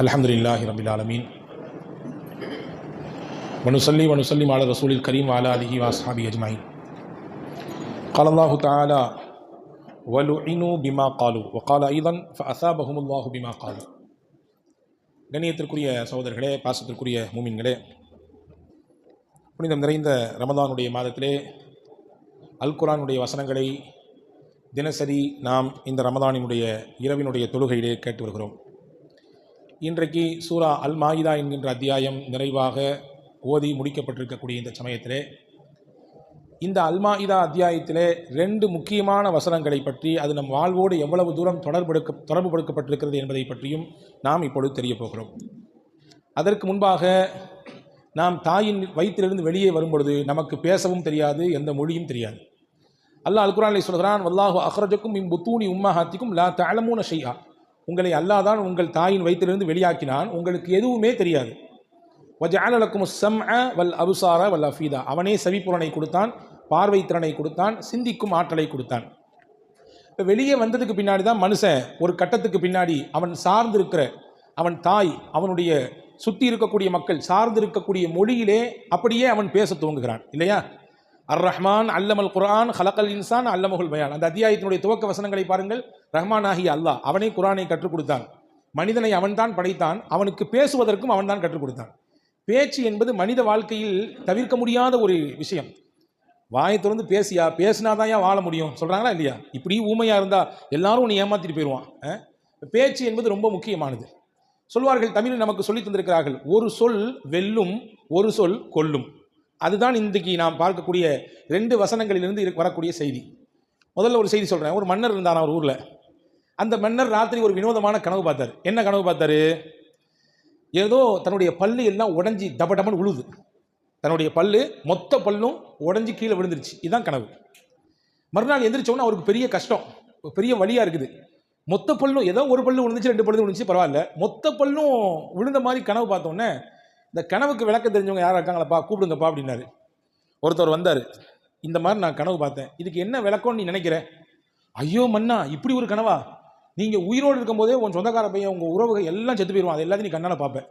الحمد لله رب العالمين ونصلي ونسلم على رسول الكريم وعلى آله وأصحابه أجمعين قال الله تعالى ولعنوا بما قالوا وقال أيضا فأثابهم الله بما قالوا கண்ணியத்திற்குரிய சகோதரர்களே பாசத்திற்குரிய மூமின்களே புனிதம் நிறைந்த ரமதானுடைய மாதத்திலே அல் குரானுடைய வசனங்களை தினசரி நாம் இந்த ரமதானினுடைய இரவினுடைய தொழுகையிலே கேட்டு வருகிறோம் இன்றைக்கு சூரா அல் மாயிதா என்கின்ற அத்தியாயம் நிறைவாக ஓதி முடிக்கப்பட்டிருக்கக்கூடிய இந்த சமயத்திலே இந்த அல்மாயிதா அத்தியாயத்திலே ரெண்டு முக்கியமான வசனங்களை பற்றி அது நம் வாழ்வோடு எவ்வளவு தூரம் தொடர்பு தொடர்பு கொடுக்கப்பட்டிருக்கிறது என்பதை பற்றியும் நாம் இப்பொழுது தெரிய போகிறோம். அதற்கு முன்பாக நாம் தாயின் வயிற்றிலிருந்து வெளியே வரும்பொழுது நமக்கு பேசவும் தெரியாது எந்த மொழியும் தெரியாது. அல்லாஹ் அல்குரானை சொல்கிறான் வல்லாஹு அஹ்ரஜுக்கும் இம் புத்தூனி உம்மஹாத்திக்கும் லா தலமூன ஷையா உங்களை அல்லாஹ் தான் உங்கள் தாயின் வயிற்றிலிருந்து வெளியாக்கினான். உங்களுக்கு எதுவுமே தெரியாது. வஜாலலக்கும் சம் வல் அபுசார வல் அஃபீதா. அவனே செவிப்புலனை கொடுத்தான் பார்வை திறனை கொடுத்தான் சிந்திக்கும் ஆற்றலை கொடுத்தான். இப்போ வெளியே வந்ததுக்கு பின்னாடி தான் மனுஷன் ஒரு கட்டத்துக்கு பின்னாடி அவன் சார்ந்திருக்கிற அவன் தாய் அவனுடைய சுற்றி இருக்கக்கூடிய மக்கள் சார்ந்து இருக்கக்கூடிய மொழியிலே அப்படியே அவன் பேச துவங்குகிறான். இல்லையா? அர் ரஹ்மான் அல்லமல் குரான் ஹலக்கல் இன்சான் அல்லமகுல் பயான். அந்த அத்தியாயத்தினுடைய துவக்க வசனங்களை பாருங்கள். ரஹ்மானாகி அல்லாஹ் அவனே குரானை கற்றுக் கொடுத்தான். மனிதனை அவன்தான் படைத்தான். அவனுக்கு பேசுவதற்கும் அவன்தான் கற்றுக் கொடுத்தான். பேச்சு என்பது மனித வாழ்க்கையில் தவிர்க்க முடியாத ஒரு விஷயம். வாயை திறந்து பேசியா பேசினாதான் வாழ முடியும். சொல்கிறாங்களா இல்லையா? இப்படி ஊமையாக இருந்தால் எல்லாரும் உன்னை ஏமாற்றிட்டு போயிடுவான் பேச்சு என்பது ரொம்ப முக்கியமானது. சொல்வார்கள் தமிழில் நமக்கு சொல்லித் தந்திருக்கிறார்கள் ஒரு சொல் வெல்லும் ஒரு சொல் கொல்லும். அதுதான் இன்றைக்கு நாம் பார்க்கக்கூடிய ரெண்டு வசனங்களிலிருந்து வரக்கூடிய செய்தி. முதல்ல ஒரு செய்தி சொல்கிறேன் ஒரு மன்னர் இருந்தான் ஒரு ஊரில். அந்த மன்னர் ராத்திரி ஒரு வினோதமான கனவு பார்த்தார். என்ன கனவு பார்த்தாரு? ஏதோ தன்னுடைய பல்லு எல்லாம் உடஞ்சி டப டபன்னு உழுது. தன்னுடைய பல்லு மொத்த பல்லும் உடஞ்சி கீழே விழுந்துருச்சு. இதுதான் கனவு. மறுநாள் எந்திரிச்சோன்னா அவருக்கு பெரிய கஷ்டம். பெரிய வழியாக இருக்குது. மொத்த பல்லும் ஏதோ ஒரு பல்லு விழுந்துச்சு ரெண்டு பல்லு விழுந்துச்சு பரவாயில்ல. மொத்த பல்லும் விழுந்த மாதிரி கனவு பார்த்தோன்னே இந்த கனவுக்கு விளக்க தெரிஞ்சவங்க யாராக இருக்காங்களப்பா கூப்பிடுங்கப்பா அப்படின்னாரு. ஒருத்தர் வந்தார். இந்த மாதிரி நான் கனவு பார்த்தேன். இதுக்கு என்ன விளக்கம்னு நீ நினைக்கிற? ஐயோ மன்னா இப்படி ஒரு கனவா? நீங்கள் உயிரோடு இருக்கும்போதே உன் சொந்தக்கார பையன் உங்கள் உறவுகள் எல்லாம் செத்து போயிடுவான் அது எல்லாத்தையும் நீ கண்ணால் பார்ப்பேன்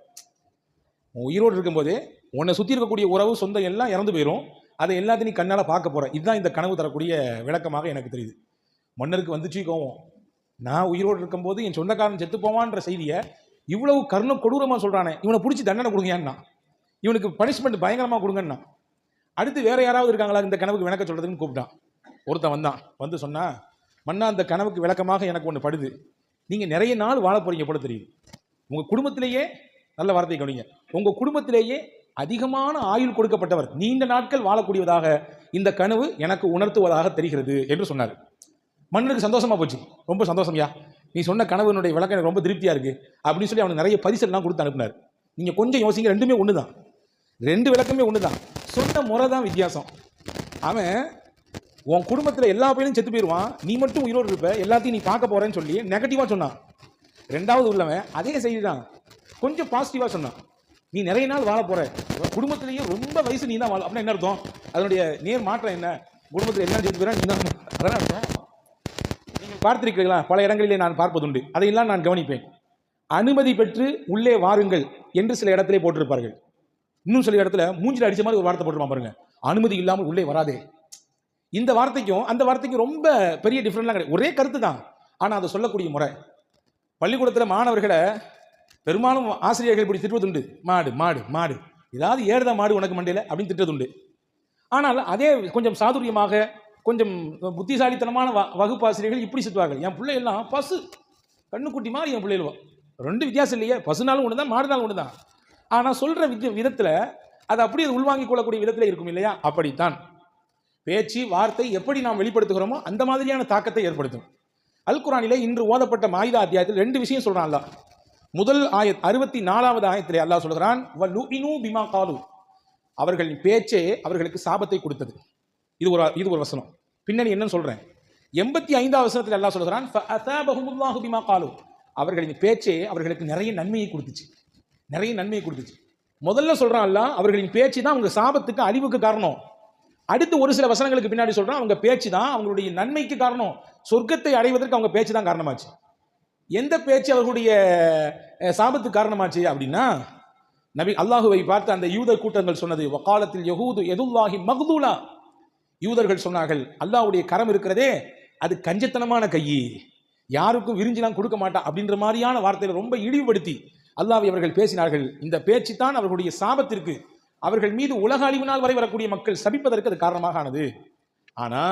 உன் உயிரோடு இருக்கும்போதே உன்னை சுற்றி இருக்கக்கூடிய உறவு சொந்தம் எல்லாம் இறந்து போயிடும் அதை எல்லாத்தையும் நீ கண்ணால் பார்க்க போகிற இதுதான் இந்த கனவு தரக்கூடிய விளக்கமாக எனக்கு தெரியுது. மன்னருக்கு வந்துச்சு கோவம். நான் உயிரோடு இருக்கும்போது என் சொந்தக்காரன் செத்து போவான்ற செய்தியை இவ்வளவு கருண கொடூரமாக சொல்கிறானே இவனை பிடிச்சி தண்டனை கொடுங்கன்னா இவனுக்கு பனிஷ்மெண்ட் பயங்கரமாக கொடுங்கண்ணா அடுத்து வேறு யாராவது இருக்காங்களா? இந்த கனவுக்கு விளக்க சொல்கிறதுன்னு கூப்பிட்டான். ஒருத்தன் வந்தான். வந்து சொன்னால் மன்னா அந்த கனவுக்கு விளக்கமாக எனக்கு ஒன்று படுது. நீங்கள் நிறைய நாள் வாழ போகிறீங்க போல தெரியுது. உங்கள் குடும்பத்திலேயே நல்ல வார்த்தை கவனிங்க. உங்கள் குடும்பத்திலேயே அதிகமான ஆயுள் கொடுக்கப்பட்டவர் நீண்ட நாட்கள் வாழக்கூடியதாக இந்த கனவு எனக்கு உணர்த்துவதாக தெரிகிறது என்று சொன்னார். மன்னனுக்கு சந்தோஷமாக போச்சு. ரொம்ப சந்தோஷம்யா நீ சொன்ன கனவுனுடைய விளக்கம் எனக்கு ரொம்ப திருப்தியாக இருக்குது அப்படின்னு சொல்லி அவனுக்கு நிறைய பரிசெல்லாம் கொடுத்து அனுப்பினார். நீங்கள் கொஞ்சம் யோசிங்க ரெண்டுமே ஒன்று தான் ரெண்டு விளக்கமே ஒன்று தான் சொன்ன முறை தான் வித்தியாசம். அவன் உன் குடும்பத்தில் எல்லா பையனும் செத்து போயிடுவான் நீ மட்டும் உயிரோடு இருப்ப. எல்லாத்தையும் நீ பார்க்க போறேன்னு சொல்லி நெகட்டிவாக சொன்னான். ரெண்டாவது உள்ளவன் அதே செய்தி தான் கொஞ்சம் பாசிட்டிவாக சொன்னான். நீ நிறைய நாள் வாழ போற. குடும்பத்திலேயே ரொம்ப வயசு நீ தான் வாழ அப்படின்னா என்ன அர்த்தம்? அதனுடைய நேர் மாற்றம் என்ன? குடும்பத்தில் என்ன செத்து போயிடா நீ தான் அதான் அர்த்தம்? நீங்கள் பார்த்துருக்கீங்களா பல இடங்களிலே நான் பார்ப்பதுண்டு. அதையெல்லாம் நான் கவனிப்பேன். அனுமதி பெற்று உள்ளே வாருங்கள் என்று சில இடத்திலே போட்டிருப்பார்கள். இன்னும் சில இடத்துல மூஞ்சில் அடிச்ச மாதிரி ஒரு வார்த்தை போட்டுருப்பான் பாருங்க. அனுமதி இல்லாமல் உள்ளே வராதே. இந்த வார்த்தைக்கும் அந்த வார்த்தைக்கும் ரொம்ப பெரிய டிஃப்ரெண்ட்லாம் கிடையாது. ஒரே கருத்து தான். ஆனால் அதை சொல்லக்கூடிய முறை. பள்ளிக்கூடத்தில் மாணவர்களை பெரும்பாலும் ஆசிரியர்கள் இப்படி திட்டுவதுண்டு. மாடு மாடு மாடு. ஏதாவது ஏறுதா மாடு உனக்கு மண்டையில்? அப்படின்னு திட்டுவதுண்டு ஆனால் அதே கொஞ்சம் சாதுரியமாக கொஞ்சம் புத்திசாலித்தனமான வ வகுப்பாசிரியர்கள் இப்படி சுற்றுவார்கள் என் பிள்ளை எல்லாம் பசு. கண்ணுக்குட்டி மாதிரி என் பிள்ளைகள் ரெண்டு வித்தியாசம் இல்லையே. பசுனாலும் ஒன்று தான் மாடுனாலும் ஒன்று தான் ஆனால் சொல்கிற வித விதத்தில் அது அப்படியே உள்வாங்கிக் கொள்ளக்கூடிய விதத்தில் இருக்கும் இல்லையா? அப்படித்தான். பேச்சு வார்த்தை எப்படி நாம் வெளிப்படுத்துகிறோமோ அந்த மாதிரியான தாக்கத்தை ஏற்படுத்தும். அல் குரானிலே இன்று ஓதப்பட்ட மாயுதா அத்தியாயத்தில் ரெண்டு விஷயம் சொல்கிறான் அல்லா முதல் ஆயத் அறுபத்தி நாலாவது ஆயத்திலே அல்லாஹ் சொல்கிறான் பிமா காலு. அவர்களின் பேச்சே அவர்களுக்கு சாபத்தை கொடுத்தது. இது ஒரு இது ஒரு வசனம். பின்னணி என்னன்னு சொல்கிறேன் எண்பத்தி ஐந்தாவது வசனத்தில் அல்லாஹ் சொல்கிறான் பிமா காலு. அவர்களின் பேச்சே அவர்களுக்கு நிறைய நன்மையை கொடுத்துச்சு. நிறைய நன்மையை கொடுத்துச்சு. முதல்ல சொல்கிறான் அல்லா அவர்களின் பேச்சு தான் அவங்க சாபத்துக்கு அழிவுக்கு காரணம். அடுத்து ஒரு சில வசனங்களுக்கு பின்னாடி சொல்கிறேன் அவங்க பேச்சு தான் அவங்களுடைய நன்மைக்கு காரணம். சொர்க்கத்தை அடைவதற்கு அவங்க பேச்சு தான் காரணமாச்சு. எந்த பேச்சு அவர்களுடைய சாபத்துக்கு சாபத்து காரணமாச்சு அப்படின்னா நபி அல்லாஹுவை பார்த்து அந்த யூத கூட்டங்கள் சொன்னது வக்காலத்தில் யஹூது எதுல்லாஹி மகதூலா. யூதர்கள் சொன்னார்கள் அல்லாஹ்வுடைய கரம் இருக்கிறதே அது கஞ்சத்தனமான கையி. யாருக்கும் விரிஞ்சிலாம் கொடுக்க மாட்டான் அப்படின்ற மாதிரியான வார்த்தையில ரொம்ப இழிவுபடுத்தி அல்லாஹ்வை அவர்கள் பேசினார்கள். இந்த பேச்சு தான் அவர்களுடைய சாபத்திற்கு அவர்கள் மீது உலக அழிவு நாள் வரை வரக்கூடிய மக்கள் சபிப்பதற்கு அது காரணமாக ஆனது. ஆனா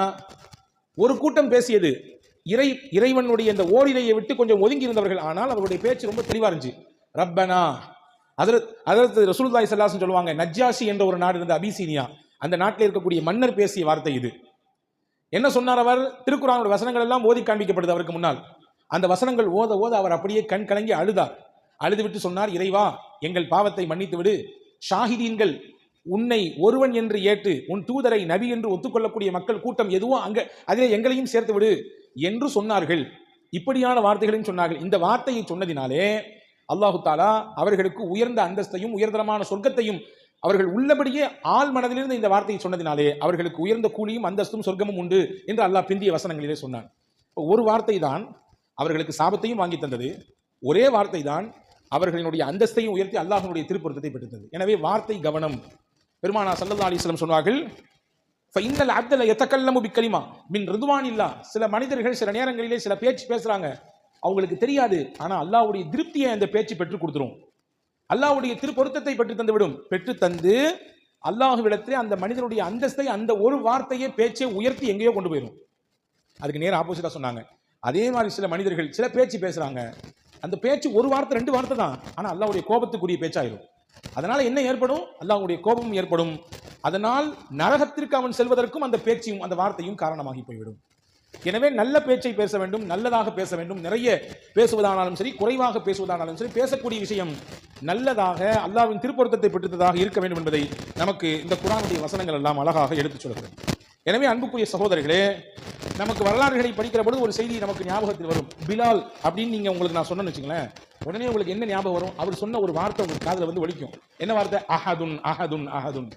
ஒரு கூட்டம் பேசியது. இறை இறைவனுடைய இந்த ஓரிரையை விட்டு கொஞ்சம் ஒதுங்கி இருந்தவர்கள். ஆனால் அவருடைய பேச்சு ரொம்ப தெளிவா இருந்துச்சு. ரப்பனா. அதற்கு அதற்கு ரசூல்தாய் ஸல்லல்லாஹு சொல்லுவாங்க நஜ்ஜாஷி என்ற ஒரு நாடு இருந்த அபிசீனியா. அந்த நாட்டில் இருக்கக்கூடிய மன்னர் பேசிய வார்த்தை இது. என்ன சொன்னார் அவர்? திருக்குறானோட வசனங்கள் எல்லாம் ஓதி காண்பிக்கப்படுது அவருக்கு முன்னால். அந்த வசனங்கள் ஓத ஓத அவர் அப்படியே கண் கலங்கி அழுதார். அழுதுவிட்டு சொன்னார் இறைவா எங்கள் பாவத்தை மன்னித்து விடு ஷாஹிதீன்கள் உன்னை ஒருவன் என்று ஏற்று உன் தூதரை நபி என்று ஒத்துக்கொள்ளக்கூடிய மக்கள் கூட்டம் எதுவும் அங்க அதிலே எங்களையும் சேர்த்து விடு என்று சொன்னார்கள். இப்படியான வார்த்தைகளையும் சொன்னார்கள். இந்த வார்த்தையை சொன்னதினாலே அல்லாஹு தாலா அவர்களுக்கு உயர்ந்த அந்தஸ்தையும் உயர்தரமான சொர்க்கத்தையும் அவர்கள் உள்ளபடியே ஆள் மனதிலிருந்து இந்த வார்த்தையை சொன்னதினாலே அவர்களுக்கு உயர்ந்த கூலியும் அந்தஸ்தும் சொர்க்கமும் உண்டு என்று அல்லாஹ் பிந்திய வசனங்களிலே சொன்னான். ஒரு வார்த்தை தான் அவர்களுக்கு சாபத்தையும் வாங்கி தந்தது. ஒரே வார்த்தை தான் அவர்களினுடைய அந்தஸ்தையும் உயர்த்தி அல்லாஹனுடைய திருப்பொருத்தத்தை பெற்றது எனவே வார்த்தை கவனம். பெருமானா சல்லல்லா அலிஸ்லம் சொன்னார்கள் இன்னல் அப்தல எத்தக்கல்லமு பிக்கலிமா. மின் ரிதுவான் இல்லா சில மனிதர்கள் சில நேரங்களிலே சில பேச்சு பேசுறாங்க. அவங்களுக்கு தெரியாது. ஆனா அல்லாவுடைய திருப்தியை அந்த பேச்சு பெற்றுக் கொடுத்துரும். அல்லாவுடைய திருப்பொருத்தத்தை பெற்று தந்து விடும் பெற்று தந்து அல்லாஹுவிடத்தில் அந்த மனிதனுடைய அந்தஸ்தை அந்த ஒரு வார்த்தையை பேச்சை உயர்த்தி எங்கேயோ கொண்டு போயிடும் அதுக்கு நேரம் ஆப்போசிட்டா சொன்னாங்க. அதே மாதிரி சில மனிதர்கள் சில பேச்சு பேசுறாங்க. அந்த பேச்சு ஒரு வார்த்தை ரெண்டு வார்த்தை தான். ஆனால் அல்லாவுடைய கோபத்துக்குரிய பேச்சாயிரும். அதனால் என்ன ஏற்படும்? அல்லாவுடைய கோபமும் ஏற்படும். அதனால் நரகத்திற்கு அவன் செல்வதற்கும் அந்த பேச்சையும் அந்த வார்த்தையும் காரணமாகி போய்விடும். எனவே நல்ல பேச்சை பேச வேண்டும் நல்லதாக பேச வேண்டும். நிறைய பேசுவதானாலும் சரி குறைவாக பேசுவதானாலும் சரி பேசக்கூடிய விஷயம் நல்லதாக அல்லாஹ்வின் திருப்பொருத்தத்தை பெற்றதாக இருக்க வேண்டும் என்பதை நமக்கு இந்த குரானுடைய வசனங்கள் எல்லாம் அழகாக எடுத்துச் சொல்கிறது. எனவே அன்புக்குரிய சகோதரர்களே நமக்கு வரலாறுகளை படிக்கிற பொழுது ஒரு செய்தி நமக்கு ஞாபகத்தில் வரும். பிலால் அப்படின்னு நீங்க உங்களுக்கு நான் சொன்னேன்னு வச்சுங்களேன் உடனே உங்களுக்கு என்ன ஞாபகம் வரும்? அவர் சொன்ன ஒரு வார்த்தை உங்களுக்கு காதில் வந்து ஒழிக்கும் என்ன வார்த்தை? அஹதுன் அஹதுன் அஹதுன்.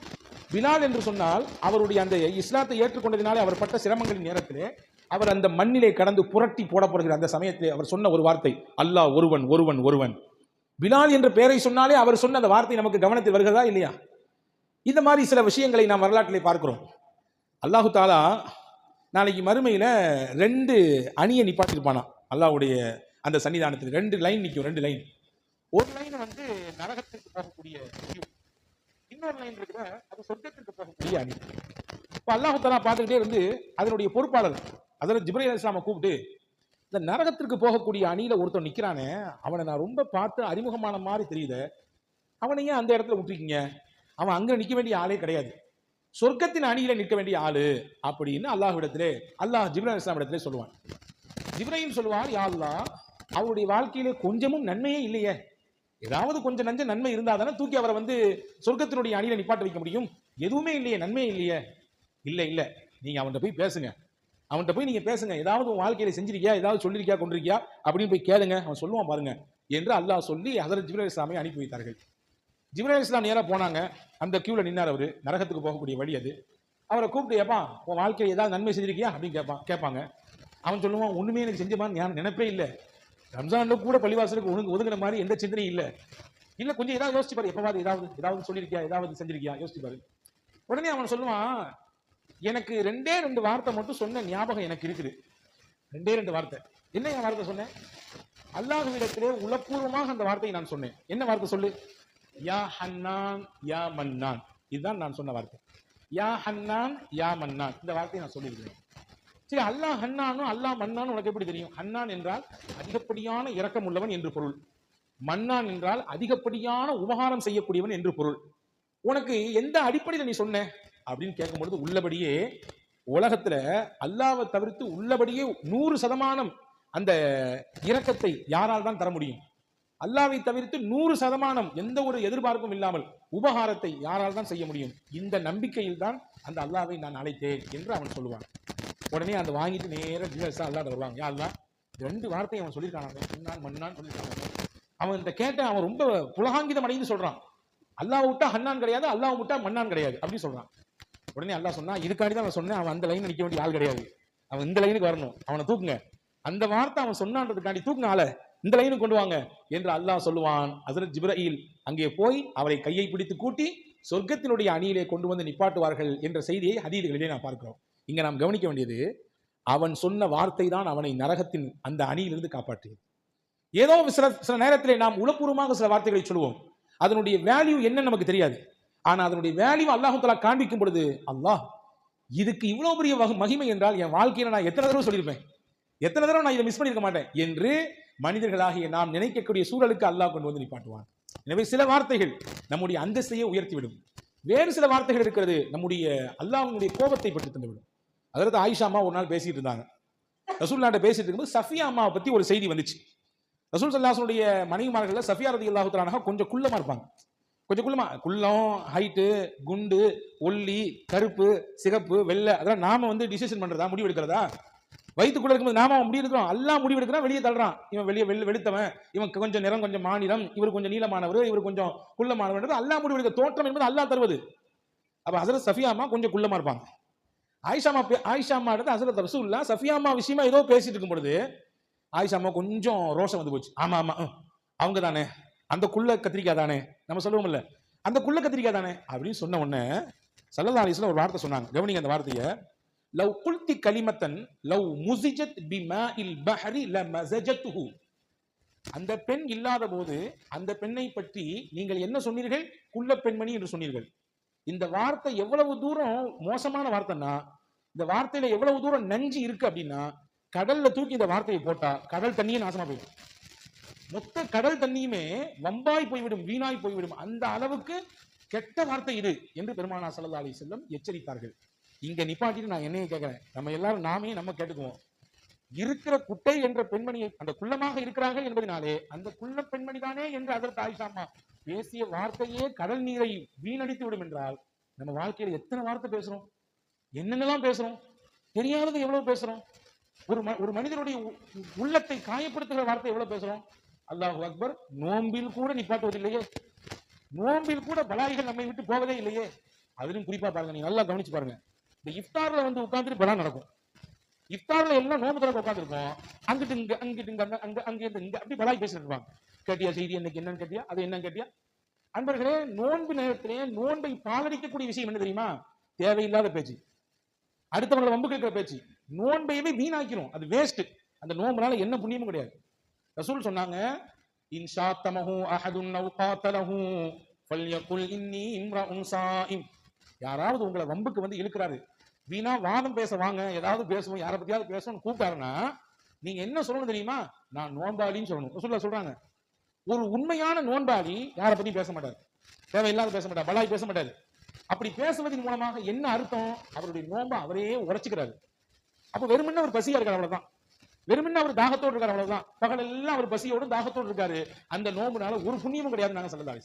பிலால் என்று சொன்னால் அவருடைய அந்த இஸ்லாத்தை ஏற்றுக்கொண்டதினாலே அவர் பட்ட சிரமங்களின் நேரத்திலே அவர் அந்த மண்ணிலே கடந்து புரட்டி போடப்படுகிற அந்த சமயத்திலே அவர் சொன்ன ஒரு வார்த்தை. அல்லாஹ் ஒருவன் ஒருவன் ஒருவன். பிலால் என்ற பெயரை சொன்னாலே அவர் சொன்ன அந்த வார்த்தை நமக்கு கவனத்தில் வருகிறதா இல்லையா? இந்த மாதிரி சில விஷயங்களை நாம் வரலாற்றிலே பார்க்கிறோம். அல்லாஹு தாலா நாளைக்கு மறுமையில் ரெண்டு அணியை நிப்பாட்டிருப்பானா அல்லாஹ்வுடைய அந்த சன்னிதானத்தில் ரெண்டு லைன் நிற்கும் ரெண்டு லைன் ஒரு லைன் வந்து நரகத்திற்கு போகக்கூடிய இன்னொரு லைன் இருக்கிற அது சொர்க்கத்திற்கு போகக்கூடிய அணி. இப்போ அல்லாஹுத்தலா பார்த்துக்கிட்டே இருந்து அதனுடைய பொறுப்பாளர் அதில் ஜிப்ரே இஸ்லாமை கூப்பிட்டு இந்த நரகத்திற்கு போகக்கூடிய அணியில் ஒருத்தன் நிற்கிறானே அவனை நான் ரொம்ப பார்த்து அறிமுகமான மாதிரி தெரியுது அவனை ஏன் அந்த இடத்துல விட்டுருக்கீங்க? அவன் அங்கே நிற்க வேண்டிய ஆளே கிடையாது. சொர்க்கத்தின் அணியில நிற்க வேண்டிய ஆளு அப்படின்னு அல்லாஹ்விடத்திலே அல்லாஹ் ஜிப்ரா இஸ்லாம் இடத்திலே சொல்லுவான். ஜிப்ரஹிம் சொல்லுவார் யா அவருடைய வாழ்க்கையிலே கொஞ்சமும் நன்மையே இல்லையே. ஏதாவது கொஞ்சம் நஞ்ச நன்மை இருந்தா தானே தூக்கி அவரை வந்து சொர்க்கத்தினுடைய அணியில நிப்பாட்ட வைக்க முடியும். எதுவுமே இல்லையே நன்மையே இல்லையே. இல்லை இல்லை. நீங்க அவன்கிட்ட போய் பேசுங்க. அவன்கிட்ட போய் நீங்க பேசுங்க. ஏதாவது உன் வாழ்க்கையில செஞ்சிருக்கியா? ஏதாவது சொல்லிருக்கியா கொண்டிருக்கியா? அப்படின்னு போய் கேளுங்க. அவன் சொல்லுவான் பாருங்க என்று அல்லாஹ் சொல்லி ஹசரத் ஜிப்ரேல் இஸ்லாமை அனுப்பி வைத்தார்கள். ஜிப்ரேல் இஸ்லாம் நேராக போனாங்க. அந்த கியூவில் நின்னார் அவர். நரகத்துக்கு போகக்கூடிய வழி அது. அவரை கூப்பிட்டு கேட்பான் உன் வாழ்க்கையில் ஏதாவது நன்மை செஞ்சிருக்கியா? அப்படின்னு கேட்பான் கேட்பாங்க அவன் சொல்லுவான் ஒன்றுமே எனக்கு செஞ்சமான்னு ஞான நினைப்பே இல்லை. ரம்ஜானில் கூட பள்ளிவாசலுக்கு ஒழுங்கு ஒதுங்கின மாதிரி எந்த சிந்தனையும் இல்லை. இல்லை கொஞ்சம் ஏதாவது யோசிச்சு பாரு எப்பவாது ஏதாவது ஏதாவது சொல்லியிருக்கியா ஏதாவது செஞ்சிருக்கியா? யோசிச்சு பாரு. உடனே அவன் சொல்லுவான் எனக்கு ரெண்டே ரெண்டு வார்த்தை மட்டும் சொன்ன ஞாபகம் எனக்கு இருக்குது. ரெண்டே ரெண்டு வார்த்தை. என்ன என் வார்த்தை சொன்னேன்? அல்லாஹ்விடத்திலே உளப்பூர்வமாக அந்த வார்த்தையை நான் சொன்னேன். என்ன வார்த்தை சொல்லு? யா ஹன்னான் யா மன்னான் இதுதான் நான் சொன்ன வார்த்தை. யா ஹன்னான் யா மன்னான் இந்த வார்த்தையை நான் சொல்லியிருக்கிறேன். சரி அல்லாஹ் ஹன்னானும் அல்லாஹ் மன்னானும் உனக்கு எப்படி தெரியும்? ஹன்னான் என்றால் அதிகப்படியான இரக்கம் உள்ளவன் என்று பொருள். மன்னான் என்றால் அதிகப்படியான உபகாரம் செய்யக்கூடியவன் என்று பொருள். உனக்கு எந்த அடிப்படையில் நீ சொன்ன? அப்படின்னு கேட்கும்பொழுது உள்ளபடியே உலகத்துல அல்லாவை தவிர்த்து உள்ளபடியே நூறு சதமானம் அந்த இரக்கத்தை யாரால் தான் தர முடியும்? அல்லாவை தவிர்த்து நூறு சதமானம் எந்த ஒரு எதிர்பார்ப்பும் இல்லாமல் உபகாரத்தை யாரால் தான் செய்ய முடியும்? இந்த நம்பிக்கையில் தான் அந்த அல்லாவை நான் அழைத்தேன் என்று அவன் சொல்லுவான். உடனே அந்த வாங்கிட்டு நேராக ஜீவசா அல்லாட வருவாங்க. யாருலாம் ரெண்டு வார்த்தையை அவன் சொல்லியிருக்கான். மண்ணான் மண்ணான் சொல்லியிருக்கான். அவன் இந்த கேட்ட அவன் ரொம்ப புலகாங்கிதம் அடைந்து சொல்றான். அல்லாஹ் விட்டா ஹன்னான் கிடையாது அல்லாஹ் விட்டா மன்னான் கிடையாது அப்படி சொல்றான். உடனே அல்லாஹ் சொன்னா இதுக்காண்டி தான் அவன் சொன்னேன். அவன் அந்த லைன் நிற்க வேண்டிய ஆள் கிடையாது. அவன் இந்த லைனுக்கு வரணும். அவனை தூக்குங்க. அந்த வார்த்தை அவன் சொன்னான்றதுக்காண்டி தூக்குனால இந்த லைனும் கொண்டு வாங்க என்று அல்லாஹ் சொல்லுவான். ஹசரத் ஜிப்ரஹீல் அங்கே போய் அவரை கையை பிடித்து கூட்டி சொர்க்கத்தினுடைய அணியிலே கொண்டு வந்து நிப்பாட்டுவார்கள் என்ற செய்தியை ஹதீதுகளிலே நாம் பார்க்கிறோம். இங்கே நாம் கவனிக்க வேண்டியது அவன் சொன்ன வார்த்தை தான் அவனை நரகத்தின் அந்த அணியிலிருந்து காப்பாற்றியது. ஏதோ சில சில நேரத்தில் நாம் உளப்பூர்வமாக சில வார்த்தைகளை சொல்லுவோம். அதனுடைய வேல்யூ என்ன நமக்கு தெரியாது. ஆனால் அதனுடைய வேல்யூ அல்லாஹு தலா காண்பிக்கும் பொழுது அல்லாஹ் இதுக்கு இவ்வளோ பெரிய வகு- மகிமை என்றால் என் வாழ்க்கையில நான் எத்தனை தடவை சொல்லியிருப்பேன்? எத்தனை தடவை நான் இதை மிஸ் பண்ணிருக்க மாட்டேன்? என்று மனிதர்களாகிய நாம் நினைக்கக்கூடிய சூழலுக்கு அல்லாஹ் கொண்டு வந்து நிப்பாட்டுவான். எனவே சில வார்த்தைகள் நம்முடைய அந்தஸ்தையை உயர்த்திவிடும். வேறு சில வார்த்தைகள் இருக்கிறது நம்முடைய அல்லாஹனுடைய கோபத்தை பற்றி தந்துவிடும். அதாவது ஆயிஷா அம்மா ஒரு நாள் பேசிட்டு இருந்தாங்க. ரசூல்லாட்ட பேசிட்டு இருக்கும்போது சஃபியா அம்மாவை பற்றி ஒரு செய்தி வந்துச்சு. ரசூல் சல்லாசனுடைய மனைவிமார்களில் சஃபியா ரதி அல்லாஹுத்தலானாக கொஞ்சம் குள்ளமாக இருப்பாங்க. கொஞ்சம் குள்ளமா குள்ளம் ஹைட்டு குண்டு ஒல்லி கருப்பு சிகப்பு வெள்ளை அதெல்லாம் நாம வந்து டிசிஷன் பண்றதா முடிவு எடுக்கிறதா வயிற்றுக்குள்ள இருக்கும்போது நாம அவன் முடிவெடுக்கிறோம். எல்லாம் முடிவெடுக்கிறான் வெளியே தள்ளுறான். இவன் வெளியே வெளி வெளுத்தவன். இவன் கொஞ்சம் நிறம் கொஞ்சம் மாநிலம் இவர் கொஞ்சம் நீளமானவர் இவர் கொஞ்சம் குள்ளமானவர் எல்லாம் முடிவு எடுக்க தோற்றம் என்பது அல்லா தருவது. அப்போ ஹசரத் சஃபியாமா கொஞ்சம் குள்ளமா இருப்பாங்க. ஆயிஷாமா அம்மா பே- ஆயிஷா அம்மா ஹசரத் ரசூல்லா சஃபியாமா விஷயமா ஏதோ பேசிட்டு இருக்கும் பொழுது ஆயிஷாமா கொஞ்சம் ரோஷம் வந்து போச்சு. ஆமா ஆமா அவங்க தானே. அந்த குள்ள கத்திரிக்காய் தானே. நம்ம சொல்லுவோம்ல. அந்த குள்ள கத்திரிக்காய் தானே. அப்படின்னு சொன்ன உடனே சல்லல்லா அலிஸ்லாம் ஒரு வார்த்தை சொன்னாங்க. கவனிங்க அந்த வார்த்தையை. லவ் குல்தி கலிமத்தன் லவ் முசிஜத் பிமா இல் பஹரி ல மசஜத்துஹு அந்த பெண் இல்லாத போது அந்த பெண்ணை பற்றி நீங்கள் என்ன சொன்னீர்கள்? குள்ள பெண்மணி என்று சொன்னீர்கள். இந்த வார்த்தை எவ்வளவு தூரம் மோசமான வார்த்தைன்னா இந்த வார்த்தையில எவ்வளவு தூரம் நஞ்சு இருக்கு அப்படின்னா கடல்ல தூக்கி இந்த வார்த்தையை போட்டா கடல் தண்ணியே நாசமா போயிடும். மொத்த கடல் தண்ணியுமே வம்பாய் போய்விடும் வீணாய் போய்விடும். அந்த அளவுக்கு கெட்ட வார்த்தை இது என்று பெருமானா சல்லா அலி செல்லம் எச்சரித்தார்கள். இங்க நிப்பாட்டிட்டு நான் என்னைய கேட்கிறேன். நம்ம எல்லாரும் நாமே நம்ம கேட்டுக்குவோம். இருக்கிற குட்டை என்ற பெண்மணியை அந்த குள்ளமாக இருக்கிறார்கள் என்பதனாலே அந்த குள்ள பெண்மணி தானே என்று அதற்கு ஆயிஷாமா பேசிய வார்த்தையே கடல் நீரை வீணடித்து விடும் என்றால் நம்ம வாழ்க்கையில எத்தனை வார்த்தை பேசுறோம்? என்னென்னலாம் பேசுறோம்? தெரியாதது எவ்வளவு பேசுறோம்? ஒரு ம- ஒரு மனிதனுடைய உ- உள்ளத்தை காயப்படுத்துகிற வார்த்தை எவ்வளவு பேசுறோம்? அல்லாஹ் அக்பர் நோம்பில் கூட நிப்பாட்டுவதில்லையே நோம்பில் கூட பலாய்கள் நம்மை விட்டு போவதே இல்லையே. அதிலும் குறிப்பா பாருங்க நீங்க நல்லா கவனிச்சு பாருங்க. இந்த இஃப்தார்ல வந்து உட்காந்துட்டு பலா நடக்கும்? இஃப்தார்ல எல்லாம் நோம்பு திறக்க உட்காந்துருப்போம் அங்கிட்டு இங்க அங்கிட்டு இங்க அங்க அங்க இருந்து இங்க அப்படி பலாய் பேசிட்டு இருப்பாங்க. கேட்டியா செய்தி? என்னைக்கு என்னன்னு கேட்டியா? அது என்னன்னு கேட்டியா? அன்பர்களே நோன்பு நேரத்திலே நோன்பை பாலடிக்கக்கூடிய விஷயம் என்ன தெரியுமா? தேவையில்லாத பேச்சு. அடுத்தவங்களை வம்பு கேட்கிற பேச்சு. நோன்பையவே வீணாக்கிறோம் அது வேஸ்ட் அந்த நோன்புனால என்ன புண்ணியமும் கிடையாது. ரசூல் சொன்னாங்க இன்ஷா ஷாத்தமஹு அஹதுன் லவ் காத்தலஹு ஃபல்யகுல் இன்னி இம்ரா சாயிம் யாராவது உங்களை வம்புக்கு வந்து இழுக்கிறாரு. வீணா வாதம் பேச வாங்க. ஏதாவது பேசுவோம் யாரை பத்தியாவது பேசணும்னு கூப்பிட்டாருன்னா நீங்க என்ன சொல்லணும் தெரியுமா? நான் நோன்பாளின்னு சொல்லணும். சொல்ல சொல்றாங்க ஒரு உண்மையான நோன்பாளி யாரை பத்தியும் பேச மாட்டார். தேவையில்லாத பேச மாட்டார் பலாய் பேச மாட்டார். அப்படி பேசுவதன் மூலமாக என்ன அர்த்தம்? அவருடைய நோன்பை அவரே உரைச்சுக்கிறாரு அப்ப வெறுமனே அவர் பசியா இருக்காரு அவ்வளவுதான். வெறுமனே அவர் தாகத்தோடு இருக்காரு அவ்வளவுதான். பகல் எல்லாம் அவர் பசியோடும் தாகத்தோடு இருக்காரு. அந்த நோம்புனால ஒரு புண்ணியமும் கிடையாது நாங்க சொல்லலாம்.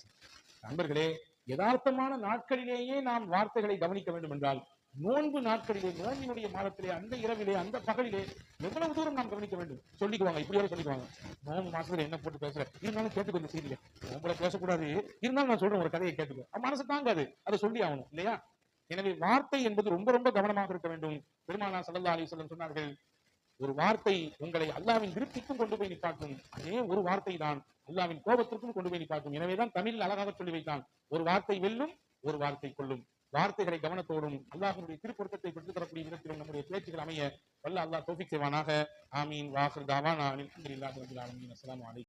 நண்பர்களே யதார்த்தமான நாட்களிலேயே நாம் வார்த்தைகளை கவனிக்க வேண்டும் என்றால் நோன்பு நாட்களிலே நோன்பினுடைய மாதத்திலே அந்த இரவிலே அந்த பகலிலே எவ்வளவு தூரம் நாம் கவனிக்க வேண்டும்? சொல்லிக்குவாங்க இப்படியாவது சொல்லிக்குவாங்க. நோன்பு மாசத்துல என்ன போட்டு பேசுற? இருந்தாலும் கேட்டுக்கோ இந்த செய்தியில. நோம்புல பேசக்கூடாது. இருந்தாலும் நான் சொல்றேன் ஒரு கதையை கேட்டுக்கோ. மனசு தாங்காது. அதை சொல்லி ஆகணும் இல்லையா? எனவே வார்த்தை என்பது ரொம்ப ரொம்ப கவனமாக இருக்க வேண்டும். பெருமானா சல்லா அலி சொன்னார்கள் ஒரு வார்த்தை உங்களை அல்லாவின் விருப்பிக்கும் கொண்டு போய் நிப்பாட்டும் அதே ஒரு வார்த்தை தான் அல்லாவின் கோபத்திற்கும் கொண்டு போய் நிப்பாட்டும் எனவேதான் தமிழில் அழகாக சொல்லி வைத்தான் ஒரு வார்த்தை வெல்லும் ஒரு வார்த்தை கொள்ளும் வார்த்தைகளை கவனத்தோடும் அல்லாஹ்வுடைய திருப்பொருத்தத்தை பெற்றுத் தரக்கூடிய விதத்திலும் நம்முடைய பேச்சுகள் அமைய வல்ல அல்லாஹ் தோஃபிக் செய்வானாக. ஆமீன். வாசல் தாவானா. அல்ஹம்துலில்லாஹி ரப்பில் ஆலமீன்.